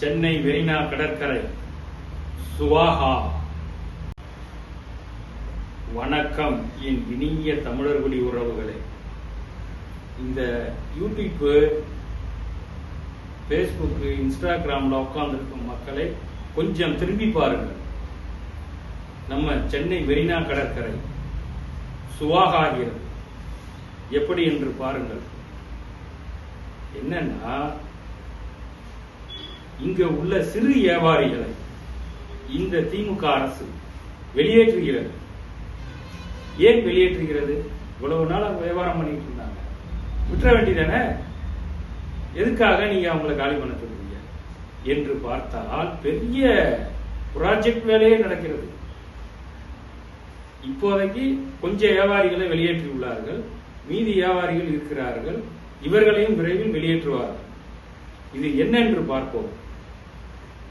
சென்னை மெரினா கடற்கரை. சுவாஹா வணக்கம் என் இனிய தமிழர்குடி உறவுகளே. இந்த யூடியூப்பு ஃபேஸ்புக்கு இன்ஸ்டாகிராமில் உட்கார்ந்துருக்கும் மக்களை கொஞ்சம் திரும்பி பாருங்கள். நம்ம சென்னை மெரினா கடற்கரை சுவாகாகிறது எப்படி என்று பாருங்கள். என்னன்னா இங்க உள்ள சிறு வியாபாரிகளை இந்த திமுக அரசு வெளியேற்றுகிறது. ஏன் வெளியேற்றுகிறது? இவ்வளவு நாள் அவங்க வியாபாரம் பண்ணிட்டு இருந்தாங்க. விட்டுற வேண்டியதானே? எதுக்காக நீங்க அவங்களை காலி பண்ண சொல்றீங்க என்று பார்த்தால் பெரிய ப்ராஜெக்ட் வேலையே நடக்கிறது. இப்போதைக்கு கொஞ்சம் வியாபாரிகளை வெளியேற்றியுள்ளார்கள் மீதி வியாபாரிகள் இருக்கிறார்கள். இவர்களையும் விரைவில் வெளியேற்றுவார்கள். இது என்னென்று பார்ப்போம்.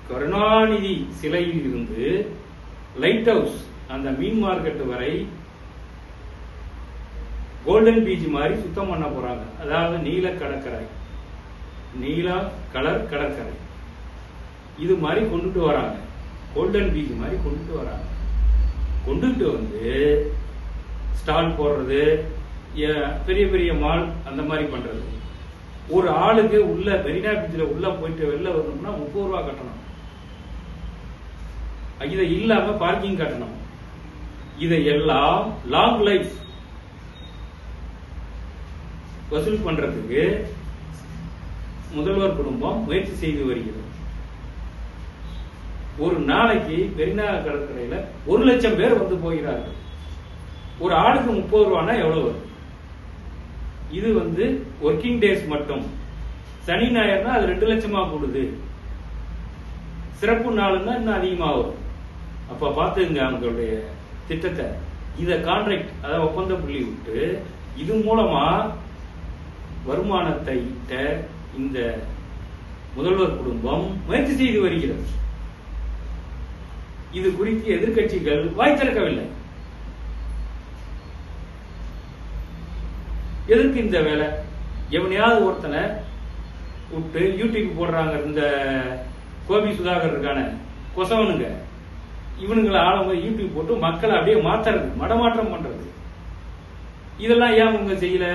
கருணாநிதி சிலையில் இருந்து லைட் ஹவுஸ் அந்த மீன் மார்க்கெட் வரை கோல்டன் பீச் மாதிரி சுத்தம் பண்ண போறாங்க. அதாவது நீல கடற்கரை. நீல கலர் கடற்கரை. இது மாதிரி கொண்டுட்டு வராங்க. கோல்டன் பீச் மாதிரி கொண்டுட்டு வராங்க. கொண்டுட்டு வந்து ஸ்டால் போடுறது ஏ- பெரிய பெரிய மால் அந்த மாதிரி பண்றது. ஒரு ஆளுக்கு உள்ள மெரினா பீச்சில் உள்ள போயிட்டு வெளில வரணும்னா முப்பது ரூபா கட்டணும். இதை இல்லாம பார்க்கிங் கட்டணும். இதை எல்லாம் லாங் லைஃப் வசூல் பண்றதுக்கு முதல்வர் குடும்பம் முயற்சி செய்து வருகிறது. ஒரு நாளைக்கு மெரினா கடற்கரையில ஒரு லட்சம் பேர் வந்து போகிறார்கள். ஒரு ஆளுக்கு முப்பது ரூபானா எவ்வளவு வரும்? இது வந்து ஒர்க்கிங் டேஸ் மட்டும். சனி ஞாயிறுனா அது ரெண்டு லட்சமா கூடுது. சிறப்பு நாளுன்னா இன்னும் அதிகமாக வரும். அப்ப பாத்துங்க அவங்களுடைய திட்டத்தை. இத கான்ட்ராக்ட் அதாவது ஒப்பந்த புள்ளி விட்டு இது மூலமா வருமானத்தை ஈட்ட இந்த முதல்வர் குடும்பம் முயற்சி செய்து வருகிறது. இது குறித்து எதிர்க்கட்சிகள் வாய் திறக்கவில்லை எதற்கு இந்த வேலை? எவனையாவது ஒருத்தனை விட்டு யூடியூப் போடுறாங்க இந்த கோபி சுதாகர் இருக்கான கொசவனுங்க. இவனுங்களை ஆளுங்க யூடியூப் போட்டு மக்களை அப்படியே மாத்துறது மடமாற்றம் பண்றது. இதெல்லாம் ஏன் அவங்க செய்யல?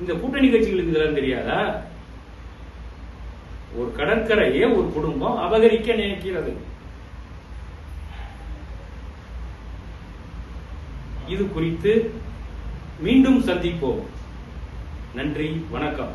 இந்த கூட்டணி கட்சிகளுக்கு இதெல்லாம் தெரியாதா? ஒரு கடற்கரையே ஒரு குடும்பம் அபகரிக்க நினைக்கிறது இது குறித்து மீண்டும் சந்திப்போம். நன்றி வணக்கம்.